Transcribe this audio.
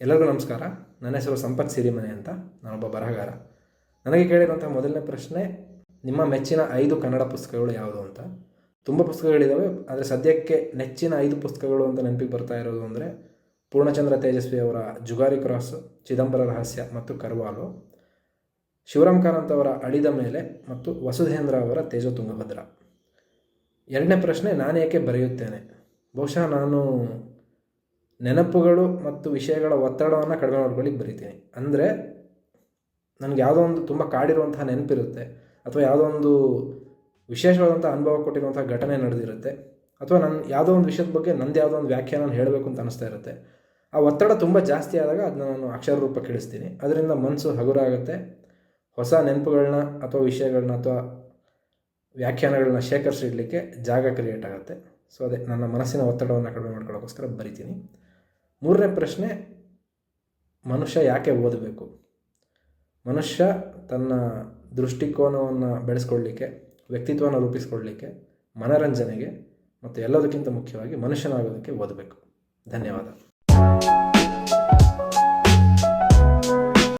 ಎಲ್ಲರಿಗೂ ನಮಸ್ಕಾರ. ನನ್ನ ಹೆಸರು ಸಂಪತ್ ಸಿರಿಮನೆ ಅಂತ. ನಾನೊಬ್ಬ ಬರಹಗಾರ. ನನಗೆ ಕೇಳಿರುವಂಥ ಮೊದಲನೇ ಪ್ರಶ್ನೆ, ನಿಮ್ಮ ಮೆಚ್ಚಿನ ಐದು ಕನ್ನಡ ಪುಸ್ತಕಗಳು ಯಾವುದು ಅಂತ. ತುಂಬ ಪುಸ್ತಕಗಳಿದ್ದಾವೆ ಆದರೆ ಸದ್ಯಕ್ಕೆ ನೆಚ್ಚಿನ ಐದು ಪುಸ್ತಕಗಳು ಅಂತ ನೆನಪಿಗೆ ಬರ್ತಾ ಇರೋದು ಅಂದರೆ ಪೂರ್ಣಚಂದ್ರ ತೇಜಸ್ವಿ ಅವರ ಜುಗಾರಿ ಕ್ರಾಸ್, ಚಿದಂಬರ ರಹಸ್ಯ ಮತ್ತು ಕರ್ವಾಲು ಶಿವರಾಮ್ ಕಾರಂತ್ ಅವರ ಅಳಿದ ಮೇಲೆ ಮತ್ತು ವಸುಧೇಂದ್ರ ಅವರ ತೇಜೋ ತುಂಗಭದ್ರ. ಎರಡನೇ ಪ್ರಶ್ನೆ ನಾನು ಏಕೆ ಬರೆಯುತ್ತೇನೆ? ಬಹುಶಃ ನಾನು ನೆನಪುಗಳು ಮತ್ತು ವಿಷಯಗಳ ಒತ್ತಡವನ್ನು ಕಡಿಮೆ ಮಾಡ್ಕೊಳ್ಳಿಕ್ಕೆ ಬರಿತೀನಿ. ಅಂದರೆ ನನಗೆ ಯಾವುದೋ ಒಂದು ತುಂಬ ಕಾಡಿರುವಂತಹ ನೆನಪಿರುತ್ತೆ, ಅಥವಾ ಯಾವುದೋ ಒಂದು ವಿಶೇಷವಾದಂಥ ಅನುಭವ ಕೊಟ್ಟಿರುವಂಥ ಘಟನೆ ನಡೆದಿರುತ್ತೆ, ಅಥವಾ ನನ್ನ ಯಾವುದೋ ಒಂದು ವಿಷಯದ ಬಗ್ಗೆ ನಂದು ಯಾವುದೋ ಒಂದು ವ್ಯಾಖ್ಯಾನ ಹೇಳಬೇಕು ಅಂತ ಅನಿಸ್ತಾ ಇರುತ್ತೆ. ಆ ಒತ್ತಡ ತುಂಬ ಜಾಸ್ತಿ ಆದಾಗ ಅದನ್ನ ನಾನು ಅಕ್ಷರ ರೂಪಕ್ಕೆ ಇಳಿಸ್ತೀನಿ. ಅದರಿಂದ ಮನಸ್ಸು ಹಗುರ ಆಗುತ್ತೆ ಹೊಸ ನೆನಪುಗಳನ್ನ ಅಥವಾ ವಿಷಯಗಳನ್ನ ಅಥವಾ ವ್ಯಾಖ್ಯಾನಗಳನ್ನ ಶೇಖರಿಸಿಡಲಿಕ್ಕೆ ಜಾಗ ಕ್ರಿಯೇಟ್ ಆಗುತ್ತೆ. ಸೊ ಅದೇ ನನ್ನ ಮನಸ್ಸಿನ ಒತ್ತಡವನ್ನು ಕಡಿಮೆ ಮಾಡ್ಕೊಳ್ಳೋಕ್ಕೋಸ್ಕರ ಬರಿತೀನಿ. ಮೂರನೇ ಪ್ರಶ್ನೆ, ಮನುಷ್ಯ ಯಾಕೆ ಓದಬೇಕು? ಮನುಷ್ಯ ತನ್ನ ದೃಷ್ಟಿಕೋನವನ್ನು ಬೆಳೆಸ್ಕೊಳ್ಳಿಕ್ಕೆ, ವ್ಯಕ್ತಿತ್ವವನ್ನು ರೂಪಿಸ್ಕೊಳ್ಳಿಕ್ಕೆ, ಮನರಂಜನೆಗೆ ಮತ್ತು ಎಲ್ಲದಕ್ಕಿಂತ ಮುಖ್ಯವಾಗಿ ಮನುಷ್ಯನಾಗೋದಕ್ಕೆ ಓದಬೇಕು. ಧನ್ಯವಾದ.